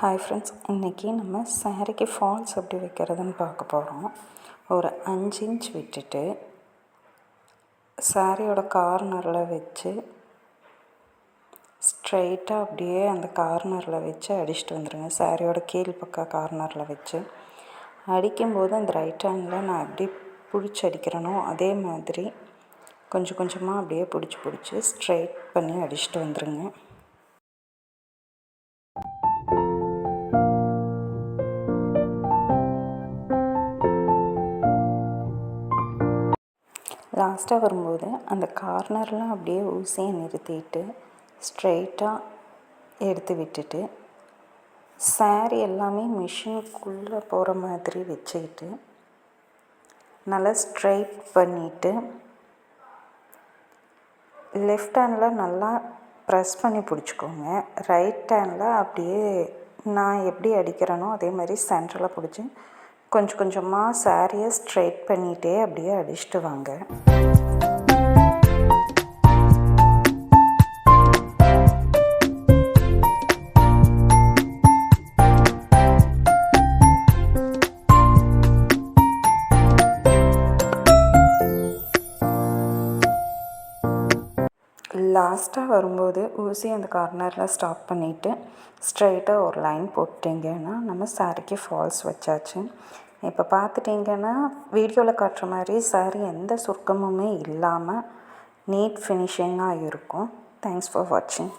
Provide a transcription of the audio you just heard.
Hi friends இன்றைக்கி நம்ம சாரீக்கு ஃபால்ஸ் எப்படி வைக்கிறதுன்னு பார்க்க போகிறோம் ஒரு அஞ்சு இன்ச் விட்டுட்டு சாரியோட கார்னரில் வச்சு ஸ்ட்ரைட்டாக அப்படியே அந்த கார்னரில் வச்சு அடிச்சுட்டு வந்துடுங்க சாரியோட கீழ் கார்னரில் வச்சு அடிக்கும்போது அந்த ரைட் ஹேண்டில் நான் எப்படி பிடிச்சி அடிக்கிறேனோ அதே மாதிரி கொஞ்சம் கொஞ்சமாக அப்படியே பிடிச்சி பிடிச்சி ஸ்ட்ரைட் பண்ணி அடிச்சுட்டு வந்துடுங்க லாஸ்ட்டாக வரும்போது அந்த கார்னர்லாம் அப்படியே ஊசியை நிறுத்திட்டு ஸ்ட்ரெயிட்டாக எடுத்து விட்டுட்டு சாரி எல்லாமே மிஷினுக்குள்ளே போகிற மாதிரி வச்சுக்கிட்டு நல்லா ஸ்ட்ரைட் பண்ணிவிட்டு லெஃப்ட் ஹேண்டில் நல்லா ப்ரெஸ் பண்ணி பிடிச்சிக்கோங்க. ரைட் ஹேண்டில் அப்படியே நான் எப்படி அடிக்கிறேனோ அதே மாதிரி சென்டரில் பிடிச்சி கொஞ்சம் கொஞ்சமாக சாரியை ஸ்ட்ரைட் பண்ணிகிட்டே அப்படியே அடிச்சுட்டு வாங்க. லாஸ்ட்டாக வரும்போது ஊசி அந்த கார்னரில் ஸ்டாப் பண்ணிவிட்டு ஸ்ட்ரைட்டாக ஒரு லைன் போட்டிங்கன்னா நம்ம சாரிக்கு ஃபால்ஸ் வச்சாச்சு. இப்போ பார்த்துட்டிங்கன்னா வீடியோவில் காட்டுற மாதிரி சாரி எந்த சுருக்கமுமே இல்லாமல் நீட் ஃபினிஷிங்காக இருக்கும். தேங்க்ஸ் ஃபார் வாட்சிங்